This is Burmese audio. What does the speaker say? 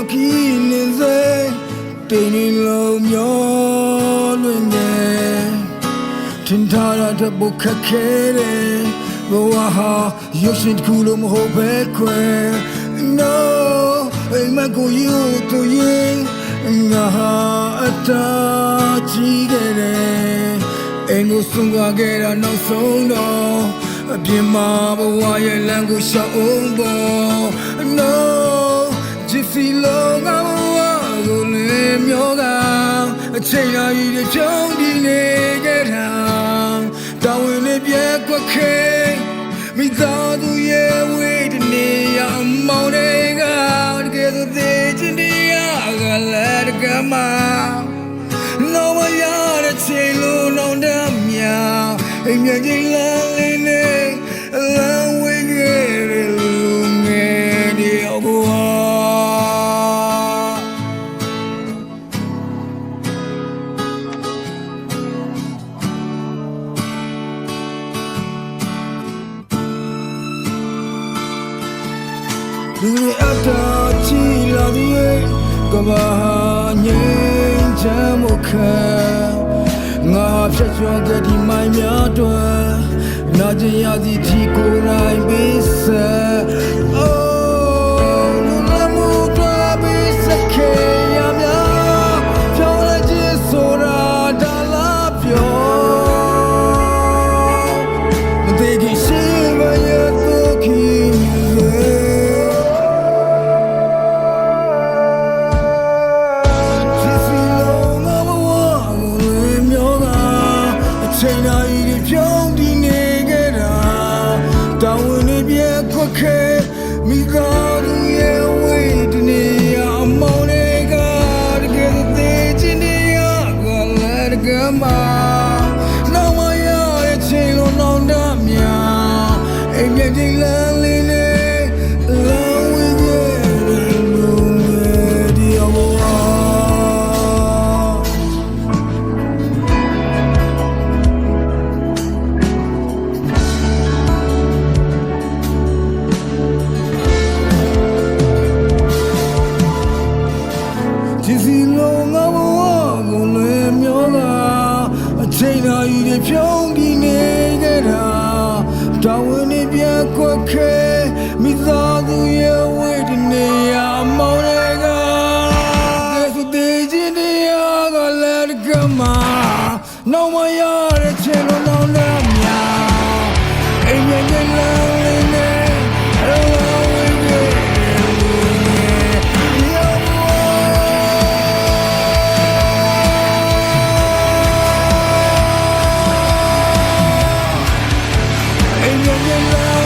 ရောခီနေစေတိမ်နေလုံးမျောလွင်နေထင်ထားတာတပုတ်ခက်ခဲတယ်ဘဝဟာရုပ်ရှင်တစ်ခုလိုမဟုတ်ပဲခွဲ No အိမ်မကိုယူတူရင်ငါဟာအတားကြီးခဲ့တယ်အိမ်ကိုဆုံးသွားခဲ့တာနောက်ဆုံးတော့အပြင်မှာဘဝရဲ့လမ်းကိုရှောက်အောင်ပေါ် No ဂျ စ်စီလုံးကဘဝကိုလည်းမျောကအချိန်လာရည်ဖြုံးဒီနေခဲ့တာတောင်းဝင်လေးပြဲကွက်ခဲမိသားစုရဲ့ဝေးတနေရမောင်းတွေကတကယ်ဆိုသေးချင်တရားကလည်းတကမှ No more yard a chain low on the mia. Hey, me jing la le ne. လူတွေအတားချီလာသည်ရဲ့ကဘာငြိမ်းချမ်းမှုခံငါဖြတ်ကျော်ခဲ့ဒီမိုင်းများတွင်နာကျင်ရသည်ဒီကိုယ်တိုင်ပေးဆက် it be a quick, me got yeah, wait, I'm on it, God, get the things in the yard, got let it go, ma. No, my yard, a chain on the meow. Ain't getting lonely, long နာကြီးတွေဖြုံးပြီးနေကြတာတော်ဝင်နေပြကွက်ခဲမိသားစုရဲ့ဝေဒနေရ love.